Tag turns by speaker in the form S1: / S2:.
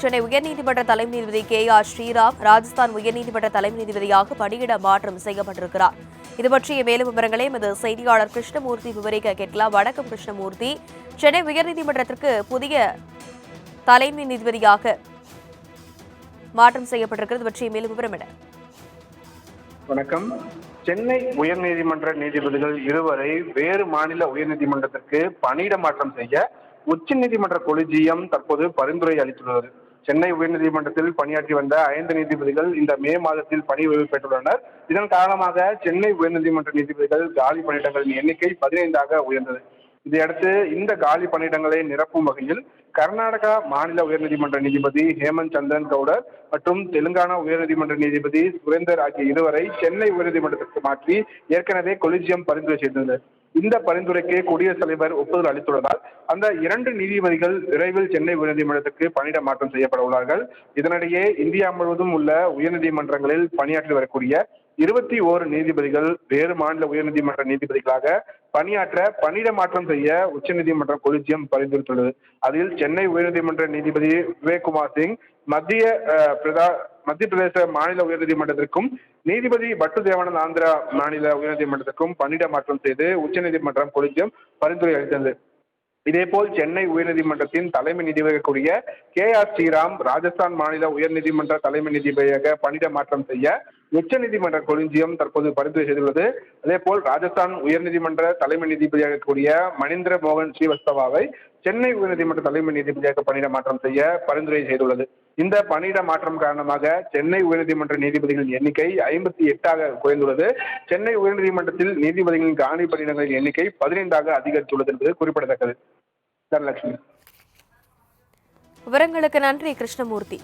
S1: சென்னை உயர்நீதிமன்ற தலைமை நீதிபதி கே ஆர் ஸ்ரீராம் ராஜஸ்தான் உயர்நீதிமன்ற தலைமை நீதிபதியாக பணியிட மாற்றம் செய்யப்பட்டிருக்கிறார். இது பற்றிய மேலும் விவரங்களை எமது செய்தியாளர் கிருஷ்ணமூர்த்தி விவரிக்க கேட்கலாம். வணக்கம் கிருஷ்ணமூர்த்தி. சென்னை உயர்நீதிமன்றத்திற்கு புதிய தலைமை நீதிபதியாக மாற்றம் செய்யப்பட்டிருக்கிறது. பற்றிய மேலும் விவரம் என்ன?
S2: வணக்கம். சென்னை உயர்நீதிமன்ற நீதிபதிகள் இருவரை வேறு மாநில உயர்நீதிமன்றத்திற்கு பணியிட மாற்றம் செய்ய உச்சநீதிமன்ற கொலிஜியம் தற்போது பரிந்துரை அளித்துள்ளது. சென்னை உயர்நீதிமன்றத்தில் பணியாற்றி வந்த ஐந்து நீதிபதிகள் இந்த மே மாதத்தில் பணி ஓய்வு பெற்றுள்ளனர். இதன் காரணமாக சென்னை உயர்நீதிமன்ற நீதிபதிகள் காலி பணியிடங்களின் எண்ணிக்கை பதினைந்தாக உயர்ந்தது. இதையடுத்து இந்த காலி பணியிடங்களை நிரப்பும் வகையில் கர்நாடகா மாநில உயர்நீதிமன்ற நீதிபதி ஹேமந்த் சந்திரன் கவுடர் மற்றும் தெலுங்கானா உயர்நீதிமன்ற நீதிபதி சுரேந்தர் ஆகிய இருவரை சென்னை உயர்நீதிமன்றத்திற்கு மாற்றி ஏற்கனவே கொலிஜியம் பரிந்துரை செய்தது இந்த பரிந்துரைக்கு குடியரசுத் தலைவர் ஒப்புதல் அளித்துள்ளதால் அந்த இரண்டு நீதிபதிகள் விரைவில் சென்னை உயர்நீதிமன்றத்திற்கு பணியிட மாற்றம் செய்யப்பட உள்ளார்கள். இதனிடையே இந்தியா முழுவதும் உள்ள உயர்நீதிமன்றங்களில் பணியாற்றி வரக்கூடிய இருபத்தி ஓரு நீதிபதிகள் வேறு மாநில உயர்நீதிமன்ற நீதிபதிகளாக பணியாற்ற பணியிட மாற்றம் செய்ய உச்சநீதிமன்ற கொலிஜியம் பரிந்துரைத்துள்ளது. அதில் சென்னை உயர்நீதிமன்ற நீதிபதி விவேக்குமார் சிங் மத்திய அஹ், பிரதா மத்திய பிரதேச மாநில உயர்நீதிமன்றத்திற்கும் நீதிபதி பட்டு தேவானந்த் ஆந்திரா மாநில உயர்நீதிமன்றத்திற்கும் பணியிட மாற்றம் செய்து உச்சநீதிமன்றம் கொலிஜியம் பரிந்துரை அளித்தது. இதேபோல் சென்னை உயர்நீதிமன்றத்தின் தலைமை நீதிபதியாக கே ஆர் ஸ்ரீராம் ராஜஸ்தான் மாநில உயர்நீதிமன்ற தலைமை நீதிபதியாக பணியிட மாற்றம் செய்ய உச்சநீதிமன்ற கொலிஞ்சியம் தற்போது பரிந்துரை செய்துள்ளது. அதேபோல் ராஜஸ்தான் உயர்நீதிமன்ற தலைமை நீதிபதியாக கூடிய மணிந்திர மோகன் ஸ்ரீவஸ்தவாவை சென்னை உயர்நீதிமன்ற தலைமை நீதிபதியாக பணியிட மாற்றம் செய்ய பரிந்துரை செய்துள்ளது. இந்த பணியிட மாற்றம் காரணமாக சென்னை உயர்நீதிமன்ற நீதிபதிகளின் எண்ணிக்கை ஐம்பத்தி எட்டாக குறைந்துள்ளது. சென்னை உயர்நீதிமன்றத்தில் நீதிபதிகளின் காணி பணியிடங்களின் எண்ணிக்கை பதினைந்தாக அதிகரித்துள்ளது என்பது குறிப்பிடத்தக்கது. தனலட்சுமி.
S1: விவரங்களுக்கு நன்றி கிருஷ்ணமூர்த்தி.